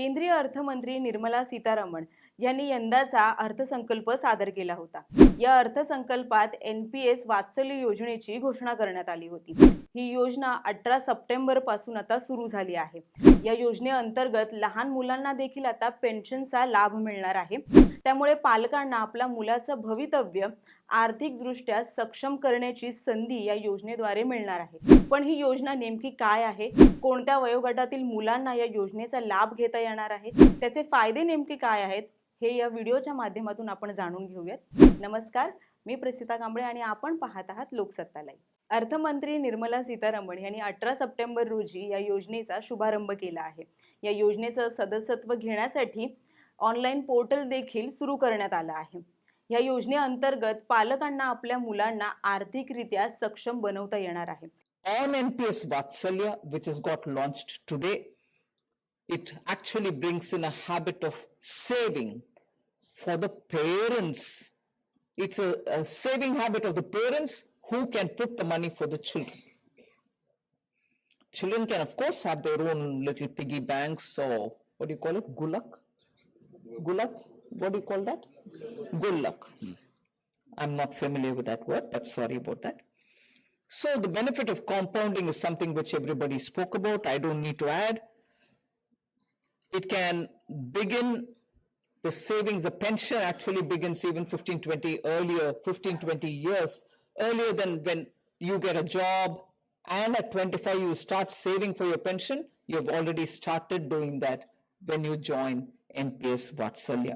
केंद्रीय अर्थमंत्री निर्मला सीतारामन यांनी यंदाचा अर्थसंकल्प सादर केला होता. या अर्थसंकल्पात एन पी एस वात्सल्य योजनेची घोषणा करण्यात आली होती. ही योजना अठरा सप्टेंबरपासून आता सुरू झाली आहे. या योजनेअंतर्गत लहान मुलांना देखील आता पेन्शनचा लाभ मिळणार आहे. त्यामुळे पालकांना आपल्या मुलाचं भवितव्य आर्थिकदृष्ट्या सक्षम करण्याची संधी या योजनेद्वारे मिळणार आहे. पण ही योजना नेमकी काय आहे? कोणत्या वयोगटातील मुलांना या योजनेचा लाभ घेता येणार आहे? त्याचे फायदे नेमके काय आहेत? हे या व्हिडिओच्या माध्यमातून आपण जाणून घेऊयात. नमस्कार मी प्रसिता कांबळे आणि आपण पाहत आहात लोकसत्तालाई अर्थमंत्री निर्मला सीतारामन यांनी अठरा सप्टेंबर रोजी या योजनेचा शुभारंभ केला आहे. या योजनेचं सदस्यत्व घेण्यासाठी ऑनलाईन पोर्टल देखील सुरू करण्यात आलं आहे. या योजनेअंतर्गत पालकांना आपल्या मुलांना आर्थिकरित्या सक्षम बनवता येणार आहे. On N P S Vatsalya which is got launch today it actually brings in a habit of saving for the parents it's a saving habit of the parents who can put the money for the children children can of course have their own little piggy banks or what you call it gullak Gulak? What do you call that? Gulak. Hmm. I'm not familiar with that word, but sorry about that. So the benefit of compounding is something which everybody spoke about. I don't need to add. It can begin the savings, the pension actually begins even 15, 20 earlier, 15, 20 years earlier than when you get a job. And at 25, you start saving for your pension. You've already started doing that when you join NPS Vatsalya.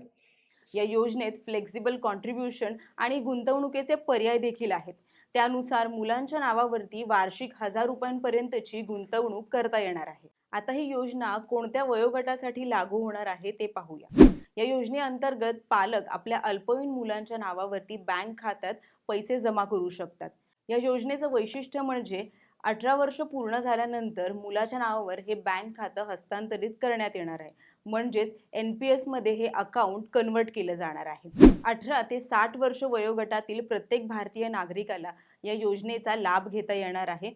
या योजनेत flexible contribution आणि गुंतवणुकीचे पर्याय देखील आहेत. त्यानुसार मुलांच्या नावावरती वार्षिक हजार रुपयांपर्यंतची गुंतवणूक करता येणार आहे. आता ही योजना कोणत्या वयोगटासाठी लागू होणार आहे ते पाहूया. या योजनेअंतर्गत पालक आपल्या अल्पवयीन मुलांच्या नावावरती बँक खात्यात पैसे जमा करू शकतात. या योजनेचं वैशिष्ट्य म्हणजे अठरा वर्ष पूर्ण झाल्यानंतर मुलाच्या नावावर हे बँक खातं हस्तांतरित करण्यात येणार आहे. म्हणजेच एन पी एसमध्ये हे अकाउंट कन्वर्ट केलं जाणार आहे. अठरा ते साठ वर्ष वयोगटातील प्रत्येक भारतीय नागरिकाला या योजनेचा लाभ घेता येणार आहे.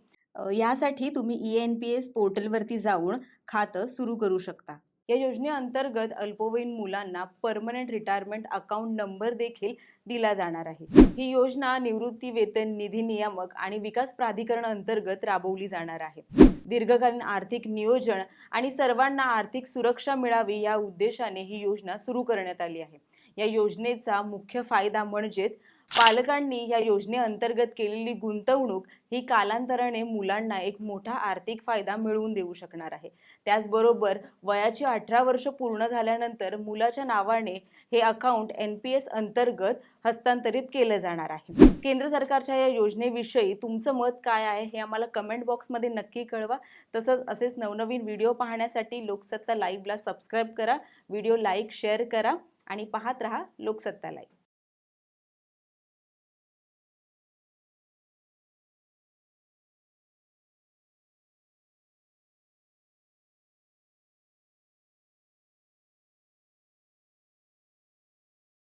यासाठी तुम्ही ई एन पी एस पोर्टलवरती जाऊन खातं सुरू करू शकता. या योजनेअंतर्गत अल्पवयीन मुलांना परमनंट रिटायरमेंट अकाउंट नंबर देखील दिला जाणार आहे. ही योजना निवृत्ती वेतन निधी नियामक आणि विकास प्राधिकरण अंतर्गत राबवली जाणार आहे. दीर्घकालीन आर्थिक नियोजन आणि सर्वांना आर्थिक सुरक्षा मिळावी या उद्देशाने ही योजना सुरू करण्यात आली आहे. या योजनेचा मुख्य फायदा म्हणजेच पालकांनी या योजनेअंतर्गत केलेली गुंतवणूक ही कालांतराने मुलांना एक मोठा आर्थिक फायदा मिळवून देऊ शकणार आहे. त्याचबरोबर वयाची अठरा वर्ष पूर्ण झाल्यानंतर मुलाच्या नावाने हे अकाउंट एन पी एस अंतर्गत हस्तांतरित केलं जाणार आहे. केंद्र सरकारच्या या योजनेविषयी तुमचं मत काय आहे हे आम्हाला कमेंट बॉक्समध्ये नक्की कळवा. तसंच असेच नवनवीन व्हिडिओ पाहण्यासाठी लोकसत्ता लाईव्हला सबस्क्राईब करा. व्हिडिओ लाईक शेअर करा आणि पाहत रहा लोकसत्ता लाईव्ह.